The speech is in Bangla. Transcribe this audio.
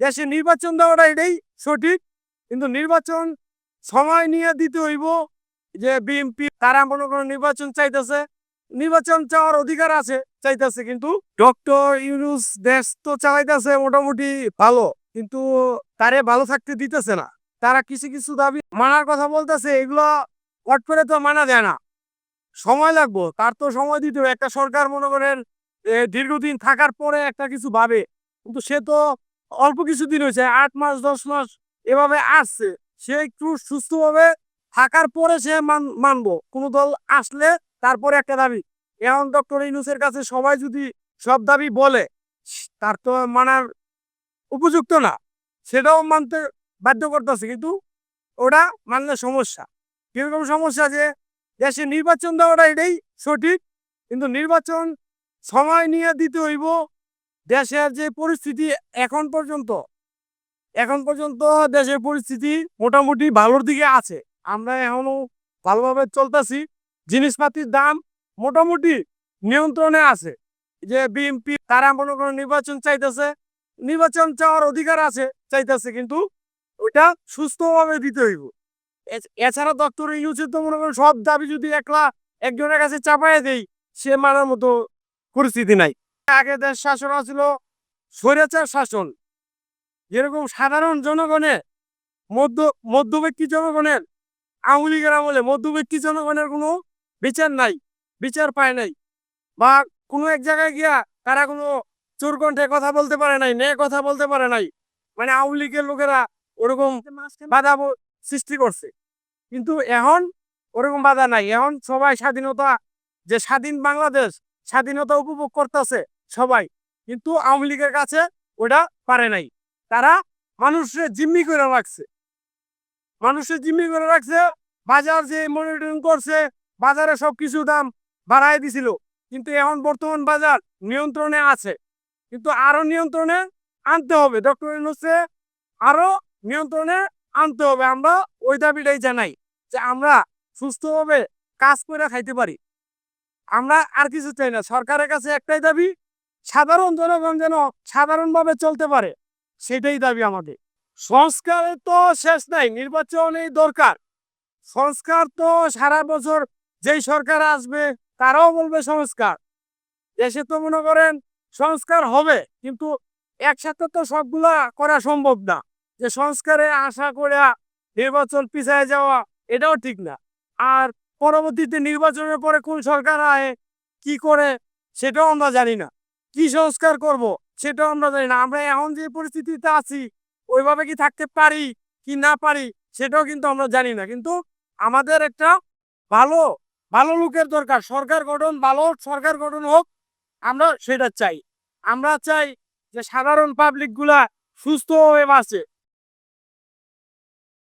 দেশে নির্বাচন দেওয়াটা এটাই সঠিক, কিন্তু নির্বাচন সময় নিয়ে দিতে হইব যে বিএনপি, তারা মনে করেন নির্বাচন চাইতেছে। নির্বাচন চাওয়ার অধিকার আছে, চাইতেছে, কিন্তু ডক্টর ইউনুস দেশ তো চালাইতেছে মোটামুটি ভালো, কিন্তু তারে ভালো থাকতে দিতেছে না। তারা কিছু কিছু দাবি মানার কথা বলতেছে, এগুলো হট করে তো মানা যায় না। সময় লাগবো, তার তো সময় দিতে হবে। একটা সরকার মনে করেন দীর্ঘদিন থাকার পরে একটা কিছু ভাবে, কিন্তু সে তো অল্প কিছুদিন হয়েছে, আট মাস, দশ মাস এভাবে আসছে। সে একটু সুস্থভাবে থাকার পরে সে মান, মানবো। কোনো দল আসলে তারপরে একটা দাবি। এখন ডক্টর ইনুসের কাছে সবাই যদি সব দাবি বলে, তার তো মানার উপযুক্ত না। সেটাও মানতে বাধ্য করতেছে, কিন্তু ওটা মানলে সমস্যা। কীরকম সমস্যা যে দেশে নির্বাচন দেওয়াটা এটাই সঠিক, কিন্তু নির্বাচন সময় নিয়ে দিতে হইব দেশের যে পরিস্থিতি এখন পর্যন্ত এখন পর্যন্ত দেশের পরিস্থিতি মোটামুটি ভালোর দিকে আছে। আমরা এখনও ভালোভাবে চলতেছি। জিনিসপাতির দাম মোটামুটি নিয়ন্ত্রণে আছে। যে বিএনপি তারা মনে করেন নির্বাচন চাইতেছে, নির্বাচন চাওয়ার অধিকার আছে, চাইতেছে, কিন্তু ওইটা সুস্থভাবে দিতে হইব। এছ- এছাড়া ডক্টর ইউসের তো মনে করেন সব দাবি যদি একলা একজনের কাছে চাপায় দেই, সে মানার মতো পরিস্থিতি নাই। আগে দেশ শাসন ছিল স্বৈরাচার শাসন। যেরকম সাধারণ জনগণের মধ্য মধ্যব্যক্তি জনগণের, আওয়ামী লীগের আমলে মধ্যব্যক্তি জনগণের কোনো বিচার নাই, বিচার পায় নাই। বা কোনো এক জায়গায় গিয়া তারা কোনো চোর কণ্ঠে কথা বলতে পারে নাই, ন্যায় কথা বলতে পারে নাই। মানে আওয়ামী লীগের লোকেরা ওরকম বাধা সৃষ্টি করছে। কিন্তু এখন ওরকম বাধা নাই। এখন সবাই স্বাধীনতা, যে স্বাধীন বাংলাদেশ, স্বাধীনতা উপভোগ করতেছে সবাই। কিন্তু আওয়ামী লীগের কাছে ওটা পারে নাই। তারা মানুষের জিম্মি করে রাখছে। মানুষের জিম্মি করে রাখছে, বাজার যে মনিটরিং করছে, বাজারে সবকিছু দাম বাড়াই দিছিল। কিন্তু এখন বর্তমান বাজার নিয়ন্ত্রণে আছে। কিন্তু আরও নিয়ন্ত্রণে আনতে হবে। ডক্টর ইউনুসে আরও নিয়ন্ত্রণে আনতে হবে। আমরা ওই দাবিটাই জানাই যে আমরা সুস্থভাবে কাজ করে খাইতে পারি। আমরা আর কিছু চাই না। সরকারের কাছে একটাই দাবি সাধারণ জনগণ যেন সাধারণভাবে চলতে পারে, সেটাই দাবি আমাদের। সংস্কারের তো শেষ নাই, নির্বাচনই দরকার। সংস্কার তো সারা বছর যেই সরকার আসবে, তারাও বলবে সংস্কার। দেশে তো মনে করেন সংস্কার হবে, কিন্তু একসাথে তো সবগুলা করা সম্ভব না। যে সংস্কারে আশা করে নির্বাচন পিছায় যাওয়া, এটাও ঠিক না। আর পরবর্তীতে নির্বাচনের পরে কোন সরকার আয়, কি করে, সেটাও আমরা জানি না। কি সংস্কার করব? সেটাও আমরা জানি না। আমরা এখন যে পরিস্থিতিতে আছি, ওইভাবে কি থাকতে পারি, কি না পারি, সেটাও কিন্তু আমরা জানি না। কিন্তু আমাদের একটা ভালো ভালো লোকের দরকার। সরকার গঠন ভালো, সরকার গঠন হোক, আমরা সেটা চাই। আমরা চাই যে সাধারণ পাবলিকগুলা সুস্থ হয়ে বাঁচে।